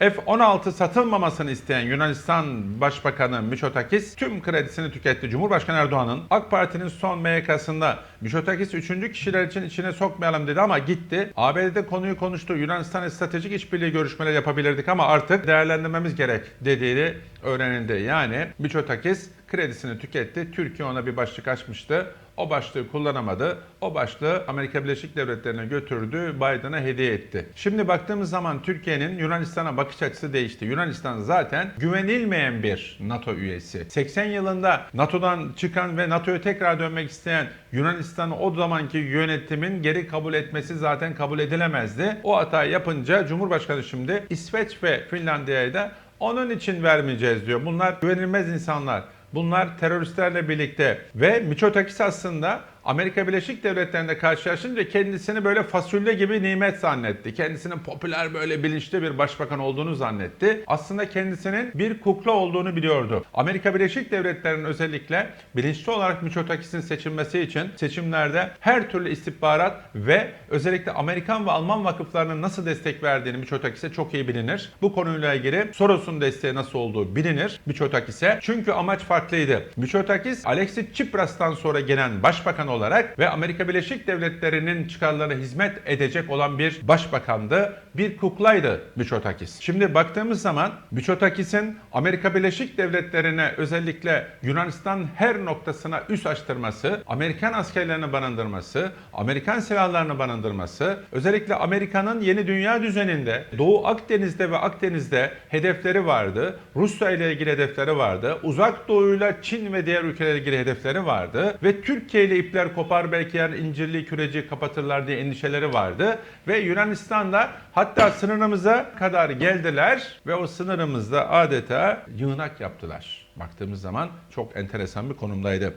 F-16 satılmamasını isteyen Yunanistan Başbakanı Mitsotakis tüm kredisini tüketti. Cumhurbaşkanı Erdoğan'ın AK Parti'nin son MYK'sında Mitsotakis üçüncü kişiler için içine sokmayalım dedi ama gitti. ABD'de konuyu konuştu. Yunanistan'la stratejik işbirliği görüşmeleri yapabilirdik ama artık değerlendirmemiz gerek dediğini öğrenildi. Yani Mitsotakis kredisini tüketti. Türkiye ona bir başlık açmıştı. O başlığı kullanamadı. O başlığı Amerika Birleşik Devletleri'ne götürdü, Biden'a hediye etti. Şimdi baktığımız zaman Türkiye'nin Yunanistan'a bakış açısı değişti. Yunanistan zaten güvenilmeyen bir NATO üyesi. 80 yılında NATO'dan çıkan ve NATO'ya tekrar dönmek isteyen Yunanistan'ı o zamanki yönetimin geri kabul etmesi zaten kabul edilemezdi. O hatayı yapınca Cumhurbaşkanı şimdi İsveç ve Finlandiya'ya da onun için vermeyeceğiz diyor. Bunlar güvenilmez insanlar. Bunlar teröristlerle birlikte ve Mitsotakis aslında Amerika Birleşik Devletleri'nde karşılaşınca kendisini böyle fasulye gibi nimet zannetti. Kendisinin popüler böyle bilinçli bir başbakan olduğunu zannetti. Aslında kendisinin bir kukla olduğunu biliyordu. Amerika Birleşik Devletleri'nin özellikle bilinçli olarak Mitsotakis'in seçilmesi için seçimlerde her türlü istihbarat ve özellikle Amerikan ve Alman vakıflarının nasıl destek verdiğini Mitsotakis'e çok iyi bilinir. Bu konuyla ilgili Soros'un desteği nasıl olduğu bilinir Mitsotakis'e. Çünkü amaç farklıydı. Mitsotakis Alexis Tsipras'tan sonra gelen başbakan olarak ve Amerika Birleşik Devletleri'nin çıkarlarına hizmet edecek olan bir başbakandı. Bir kuklaydı Mitsotakis. Şimdi baktığımız zaman Mitsotakis'in Amerika Birleşik Devletleri'ne özellikle Yunanistan her noktasına üs açtırması, Amerikan askerlerini barındırması, Amerikan silahlarını barındırması, özellikle Amerika'nın yeni dünya düzeninde Doğu Akdeniz'de ve Akdeniz'de hedefleri vardı. Rusya ile ilgili hedefleri vardı. Uzak Doğu'yla Çin ve diğer ülkelerle ilgili hedefleri vardı. Ve Türkiye ile ipler kopar belki yarın incirli küreci kapatırlar diye endişeleri vardı. Ve Yunanistan'da hatta sınırımıza kadar geldiler ve o sınırımızda adeta yığınak yaptılar. Baktığımız zaman çok enteresan bir konumdaydı.